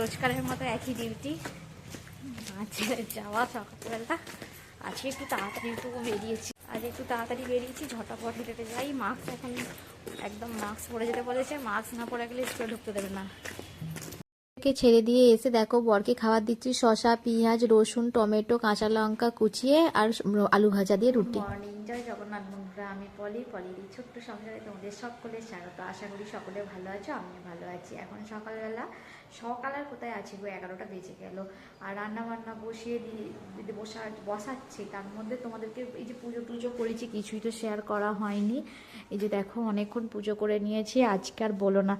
রোজকারের মতো একই ডিউটি আজকে যাওয়া সকালবেলা আজকে একটু তাড়াতাড়ি একটু বেরিয়েছি। আজ একটু তাড়াতাড়ি বেরিয়েছি, ঝটাপট হেঁটে যাই। মাস্ক এখন একদম মাস্ক পরে যেতে বলেছে। মাস্ক না পরে গেলে স্কুলে ঢুকতে দেবে না। কে ছেড়ে দিয়ে এসে দেখো, বরকে খাবার দিচ্ছি, শসা, পেঁয়াজ, রসুন, টমেটো, কাঁচা লঙ্কা কুচিয়ে আর আলু ভাজা দিয়ে রুটি। মর্নিং জয় জগন্নাথ বন্ধুরা, আমি পলি পলির এই ছোট্ট সংসারে তোমাদের সকলের স্বাগত। আশা করি সকলে ভালো আছো, আমিও ভালো আছি। এখন সকালবেলা, সকাল আর কোথায় আছি গো? এগারোটা বেজে গেল। আর রান্না বান্না বসিয়ে দিয়ে বসা, বসাচ্ছি। তার মধ্যে তোমাদেরকে এই যে পুজো টুজো করেছি, কিছুই তো শেয়ার করা হয়নি। এই যে দেখো, অনেকক্ষণ পুজো করে নিয়েছি, আজকে আর বলো না,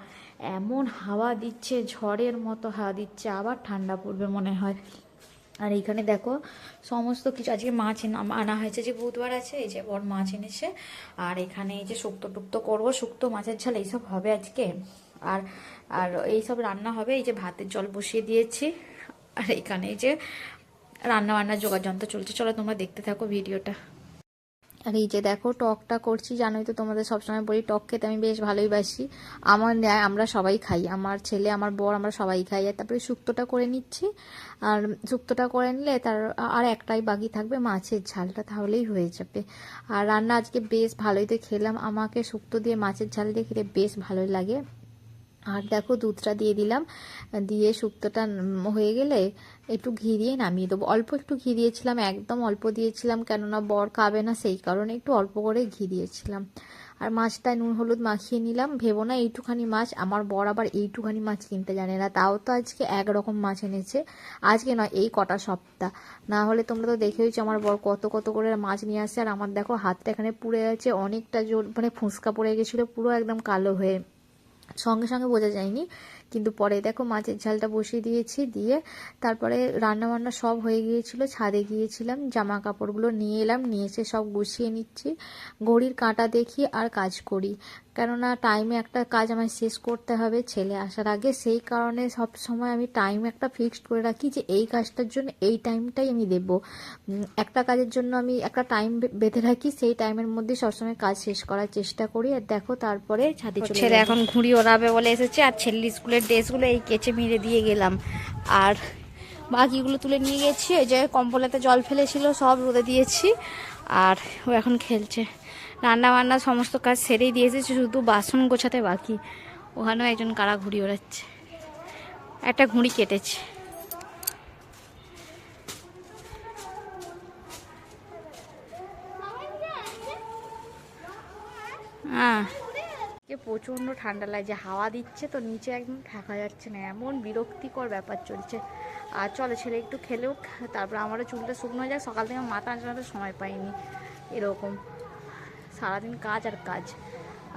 এমন হাওয়া দিচ্ছে, ঝড়ের মতো হাওয়া দিচ্ছে, আবার ঠান্ডা পড়বে মনে হয়। আর এইখানে দেখো, সমস্ত কিছু, আজকে মাছ আনা হয়েছে যে বুধবার আছে, এই যে বর মাছ এনেছে, আর এখানে এই যে শুক্তো টুক্তো করব, শুক্তো মাছের ঝাল, এইসব হবে আজকে। আর আর এইসব রান্না হবে, এই যে ভাতের জল বসিয়ে দিয়েছি, আর এখানে এই যে রান্না বান্নার জোগাড় যন্ত্র চলছে, চলো তোমরা দেখতে থাকো ভিডিওটা। আর এই যে দেখো, টকটা করছি, জানোই তো তোমাদের সবসময় বলি, টক খেতে আমি বেশ ভালোই বাসি। আমার ন্যায় আমরা সবাই খাই, আমার ছেলে, আমার বর আমরা সবাই খাই। আর তারপরে শুক্তোটা করে নিচ্ছি, আর শুক্তোটা করে নিলে তার আর একটাই বাকি থাকবে মাছের ঝালটা, তাহলেই হয়ে যাবে। আর রান্না আজকে বেশ ভালোই তো খেলাম, আমাকে শুক্তো দিয়ে মাছের ঝাল দিয়ে খেতে বেশ ভালোই লাগে। আর দেখো দুধটা দিয়ে দিলাম। দিয়ে শুক্তোটা হয়ে গেলে একটু ঘি দিয়ে নামিয়ে দেবো। অল্প একটু ঘি দিয়েছিলাম, একদম অল্প দিয়েছিলাম, কেননা বর খাবে না, সেই কারণে একটু অল্প করে ঘি দিয়েছিলাম। আর মাছটায় নুন হলুদ মাখিয়ে নিলাম। ভেবো না এইটুখানি মাছ, আমার বর আবার এইটুখানি মাছ কিনতে জানে না, তাও তো আজকে এক রকম মাছ এনেছে। আজকে নয়, এই কটা সপ্তাহ। না হলে তোমরা তো দেখেইছো আমার বর কত কত করে মাছ নিয়ে আসে। আর আমার দেখো হাতটা এখানে পুড়ে আছে, অনেকটা জোর মানে ফুঁসকা পড়ে গেছিল, পুরো একদম কালো হয়ে সঙ্গে সঙ্গে বোঝা যায়নি। কিন্তু পরে দেখো মাছের ঝালটা বসিয়ে দিয়েছি দিয়ে তারপরে রান্না বান্না সব হয়ে গিয়েছিল ছাদে গিয়েছিলাম জামা কাপড়গুলো নিয়ে এলাম নিয়ে এসে সব গুছিয়ে নিচ্ছি ঘড়ির কাঁটা দেখি আর কাজ করি। কেননা টাইমে একটা কাজ আমায় শেষ করতে হবে ছেলে আসার আগে সেই কারণে সব সময় আমি টাইম একটা ফিক্সড করে রাখি যে এই কাজটার জন্য এই টাইমটাই আমি দেব। একটা কাজের জন্য আমি একটা টাইম বেঁধে রাখি সেই টাইমের মধ্যে সবসময় কাজ শেষ করার চেষ্টা করি। আর দেখো তারপরে ছাদে ছেলে এখন ঘুড়ি ওড়াবে বলে এসেছে আর ছেলের স্কুলের ড্রেসগুলো এই কেচে মেরে দিয়ে গেলাম। আর বাকিগুলো তুলে নিয়ে গেছি, ওই যে কম্পলেতে জল ফেলেছিল, সব রোদে দিয়েছি। আর ও এখন খেলছে। রান্না বান্না সমস্ত কাজ সেরেই দিয়েছে, শুধু বাসন গোছাতে বাকি। ওখানেও একজন কারা ঘুড়ি ওড়াচ্ছে। একটা ঘুড়ি কেটেছে। হ্যাঁ আজকে প্রচণ্ড ঠান্ডা লাগছে হাওয়া দিচ্ছে তো নিচে একদম থাকা যাচ্ছে না, এমন বিরক্তিকর ব্যাপার চলছে। আর চলে ছেলে একটু খেলেও তারপর আমারও চুলটা শুকনো হয়ে যায়, সকাল থেকে মাথা আঁচড়াতে সময় পাইনি, এরকম। সারাদিন কাজ আর কাজ।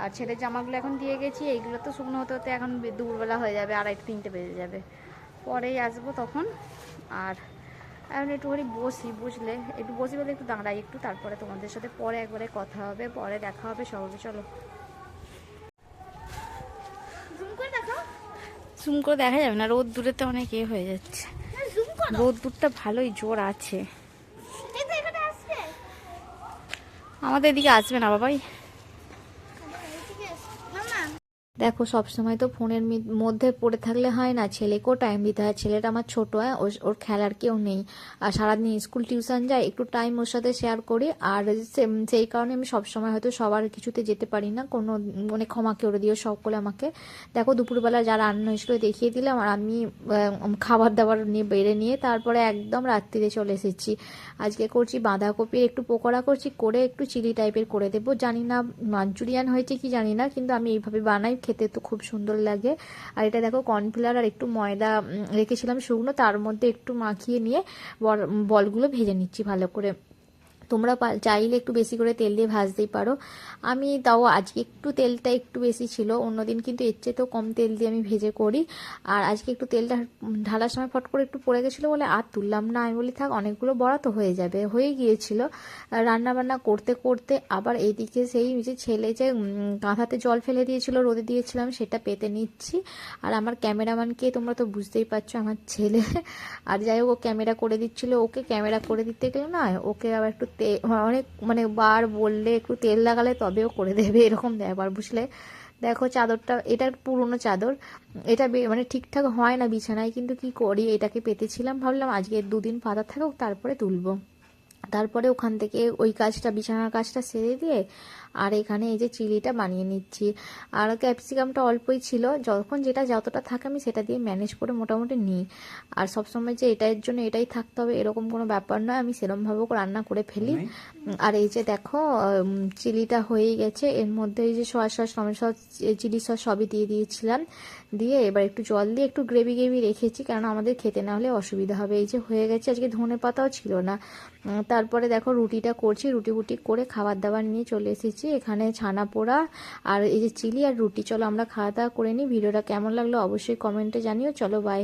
আর ছেলের জামাগুলো এখন দিয়ে গেছি, এইগুলো তো শুকনো হতে হতে এখন দুপুরবেলা হয়ে যাবে, আড়াইটে তিনটে বেজে যাবে। পরেই আসব তখন, আর এখন একটুখানি বসি, বুঝলে? একটু বসি বলে একটু দাঁড়াই, একটু তারপরে তোমাদের সাথে পরে একবারে কথা হবে, পরে দেখা হবে সব হবে চলো। জুম করে দেখা যাবে না রোদ দূরেতে অনেক এ হয়ে যাচ্ছে। রোদ দূরটা ভালোই জোর আছে। আমাদের এদিকে আসবে না বাবাই। দেখো, সবসময় তো ফোনের মধ্যে পড়ে থাকলে হয় না ছেলেকেও টাইম দিতে হয়, ছেলেটা আমার ছোট, হয়, ওর- ওর খেলার কেউ নেই। আর সারাদিন স্কুল টিউশন যায়, একটু টাইম ওর সাথে শেয়ার করি, আর সেই কারণে আমি সবসময় হয়তো সবার কিছুতে যেতে পারি না, কোনো মানে ক্ষমা করে দিও সকলে আমাকে। দেখো, দুপুরবেলা যা রান্না হয়েছিল দেখিয়ে দিলাম, আর আমি খাবার দাবার নিয়ে বেড়ে নিয়ে তারপরে একদম রাত্রিরে চলে এসেছি। আজকে করছি বাঁধাকপির, একটু পকোড়া করছি, করে একটু চিলি টাইপের করে দেবো। জানি না মাঞ্চুরিয়ান হয়েছে কি জানি না, কিন্তু আমি এইভাবে বানাই খেতে তো খুব সুন্দর লাগে। আর এটা দেখো কর্নফ্লার আর একটু ময়দা রেখেছিলাম শুকনো, তার মধ্যে একটু মাখিয়ে নিয়ে বল- বলগুলো ভেজে নিচ্ছি ভালো করে। তোমরা চাইলে একটু বেশি করে তেল দিয়ে ভাজতেই পারো। আমি তাও আজকে একটু তেলটা একটু বেশি ছিল, অন্যদিন কিন্তু এর চেয়ে তো কম তেল দিয়ে আমি ভেজে করি। আর আজকে একটু তেলটা ঢালার সময় ফট করে একটু পড়ে গেছিল বলে আর তুললাম না। আমি বলি, থাক, অনেকগুলো বড়া তো হয়ে যাবে। হয়ে গিয়েছিল। রান্না বান্না করতে করতে আবার এইদিকে সেই যে ছেলে যে কাঁথাতে জল ফেলে দিয়েছিল, রোদে দিয়েছিলাম, সেটা পেতে নিচ্ছি। আর আমার ক্যামেরাম্যানকে তোমরা তো বুঝতেই পারছ, আমার ছেলে। আর যাই হোক, ও ক্যামেরা করে দিচ্ছিল। ওকে ক্যামেরা করে দিতে গেলে না ওকে আবার একটু তে- অনেক মানে বার বললে একটু তেল লাগালে তবেও করে দেবে, এরকম ব্যাপার বুঝলে? দেখো চাদরটা, এটা পুরনো চাদর, এটা মানে ঠিকঠাক হয় না বিছানায়, কিন্তু কি করি? এটাকে পেতেছিলাম, ভাবলাম আজকে দুদিন পাতা থাকুক, তারপরে তুলবো। তারপরে ওখান থেকে ওই কাজটা, বিছানার কাজটা সেরে দিয়ে আর এখানে এই যে চিলিটা বানিয়ে নিচ্ছি। আর ক্যাপসিকামটা অল্পই ছিল। যখন যেটা যতটা থাকে আমি সেটা দিয়ে ম্যানেজ করে মোটামুটি নিই। আর সবসময় যে এটার জন্য এটাই থাকতে হবে এরকম কোনো ব্যাপার নয়। আমি সেরমভাবেও রান্না করে ফেলি। আর এই যে দেখো চিলিটা হয়েই গেছে। এর মধ্যে এই যে soya sauce tomato sauce chilli sauce সবই দিয়ে দিয়েছিলাম। দিয়ে এবার একটু জল দিয়ে একটু গ্রেভি গ্রেভি রেখেছি। কারণ আমাদের খেতে না হলে অসুবিধা হবে। এই যে হয়ে গেছে। আজকে ধনে পাতাও ছিল না। তারপরে দেখো রুটিটা করছি। রুটি বুটি করে খাবার দাবার নিয়ে চলে এসেছি। এখানে ছানা পোড়া আর এই যে চিলি আর রুটি। চলো আমরা খাওয়া দাওয়া করে নিই। ভিডিওটা কেমন লাগল অবশ্যই কমেন্টে জানিও। চলো বাই